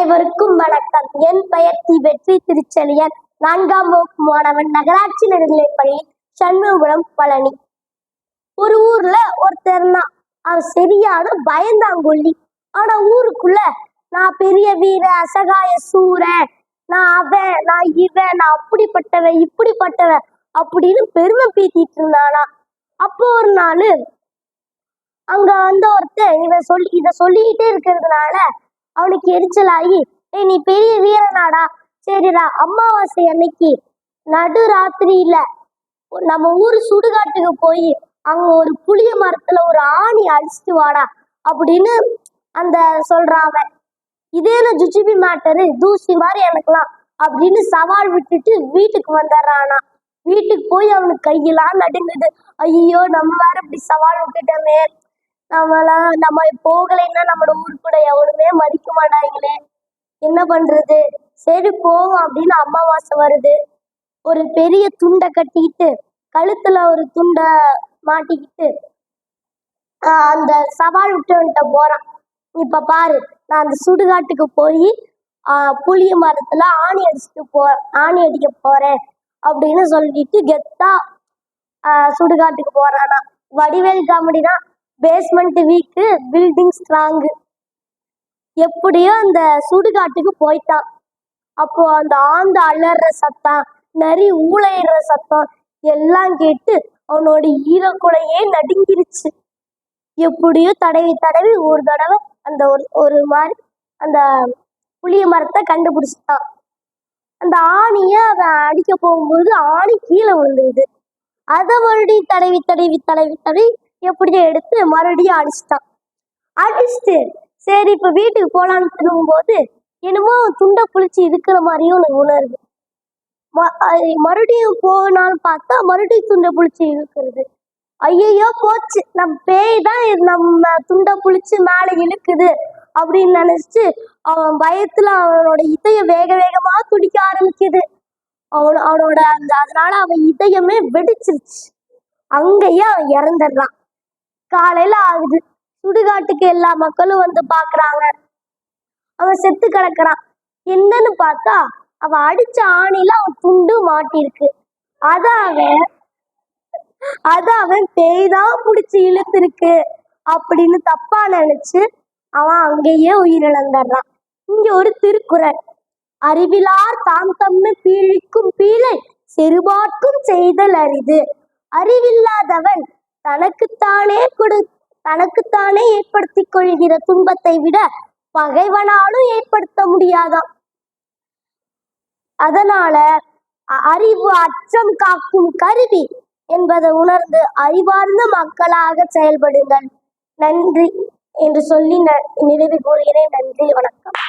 அனைவருக்கும் வணக்கம். என் பெயர் தி வெற்றி திருச்செலியன் நான்காம் வகுப்பு மாணவன் நகராட்சி நடுநிலைப்பள்ளி சண்முகபுரம் பழனி. ஒரு ஊர்ல ஒருத்தர் இருந்தான். அவன் சரியான பயந்தாங்கொல்லி. ஆனா ஊருக்குள்ள நான் பெரிய வீர அசகாய சூரன். நான் அவன் நான் இவன் நான் அப்படிப்பட்டவன் இப்படிப்பட்டவன் அப்படின்னு பெருமை பீத்திட்டு இருந்தானா. அப்போ ஒரு நாள் அங்க வந்த ஒருத்தர் இவன் சொல்லி இத சொல்லிக்கிட்டே இருக்கிறதுனால அவனுக்கு எரிச்சலாகி ஏய் நீ பெரிய வீரனாடா. சரிடா அமாவாசை அன்னைக்கு நடு ராத்திரியில நம்ம ஊர் சுடுகாட்டுக்கு போய் அங்க ஒரு புளிய மரத்துல ஒரு ஆணி அழிச்சிட்டு வாடா அப்படின்னு அந்த சொல்றான் இதே ஜுஜிபி மேட்டரு? தூசி மாதிரி எனக்குலாம் அப்படின்னு சவால் விட்டுட்டு வீட்டுக்கு வந்துடுறானா. வீட்டுக்கு போய் அவனுக்கு கையெல்லாம் நடுங்குது. ஐயோ நம்ம வேற இப்படி சவால் விட்டுட்டோமே. நம்மளாம் நம்ம போகலைன்னா நம்மளோட ஊர் கூட எவனுமே மதிக்க மாட்டாங்களே. என்ன பண்றது? சரி போவோம் அப்படின்னு அமாவாசை வருது. ஒரு பெரிய துண்டை கட்டிக்கிட்டு கழுத்துல ஒரு துண்டை மாட்டிக்கிட்டு அந்த சவால் விட்டவன்கிட்ட போறான். இப்ப பாரு நான் அந்த சுடுகாட்டுக்கு போய் புளிய மரத்துல ஆணி அடிச்சுட்டு போ ஆணி அடிக்க போறேன் அப்படின்னு சொல்லிட்டு கெத்தா சுடுகாட்டுக்கு போறானா. வடிவேல் காமெடினா பேஸ்மெண்ட் வீக்கு பில்டிங் ஸ்ட்ராங்கு எப்படியோ அந்த சுடுகாட்டுக்கு போயிட்டான். அப்போ அந்த ஆந்து அலற சத்தம் நரி ஊழையிற சத்தம் எல்லாம் கேட்டு அவனோட ஈரக்குலையே நடுங்கிருச்சு. எப்படியோ தடவி தடவி ஒரு தடவை அந்த ஒரு ஒரு மாதிரி அந்த புளிய மரத்தை கண்டுபிடிச்சிட்டான். அந்த ஆணிய அவன் அடிக்க போகும்போது ஆணி கீழே விழுந்துருது. அதை மறுபடியும் தடவி தடவி தடவி தடவி எப்படியோ எடுத்து மறுபடியும் அடிச்சிட்டான். அடிச்சுட்டு சரி இப்போ வீட்டுக்கு போகலான்னு திரும்பும்போது என்னமோ துண்டை புளிச்சு இருக்கிற மாதிரியும் எனக்கு உணருது ம- மறுபடியும் போனாலும் பார்த்தா மறுபடியும் துண்டை புளிச்சு இழுக்கிறது. ஐயையோ போச்சு. நம்ம பேய் தான் நம்ம துண்டை புளிச்சு மேலே இழுக்குது அப்படின்னு நினைச்சிட்டு அவன் பயத்துல அவனோட இதயம் வேக வேகமா துடிக்க ஆரம்பிக்குது. அவன் அவனோட அந்த அதனால அவன் இதயமே வெடிச்சிருச்சு. அங்கேயே அவன் இறந்துடுறான். காலையில ஆகுது. சுடுகாட்டுக்கு எல்லா மக்களும் வந்து பாக்குறாங்க. அவன் செத்து கிடக்குறான். என்னன்னு பார்த்தா அவன் அடிச்ச ஆணில அவன் துண்டு மாட்டிருக்கு அத அவன் அத அவன் பேய்தான் புடிச்சு இழுத்துருக்கு. அப்படின்னு தப்பா நினைச்சு அவன் அங்கேயே உயிரிழந்துடுறான். இங்க ஒரு திருக்குறள். அறிவிலார் தாம் தம்மை பீழிக்கும் பீழை செருபாட்கும் செய்தல் அரிது. அறிவில்லாதவன் தனக்குத்தானே கொடு தனக்குத்தானே ஏற்படுத்திக் கொள்கிற துன்பத்தை விட பகைவனாலும் ஏற்படுத்த முடியாதாம். அதனால அறிவு அச்சம் காக்கும் கருவி என்பதை உணர்ந்து அறிவார்ந்த மக்களாக செயல்படுங்கள். நன்றி என்று சொல்லி ந- நிறைவு கூறுகிறேன். நன்றி வணக்கம்.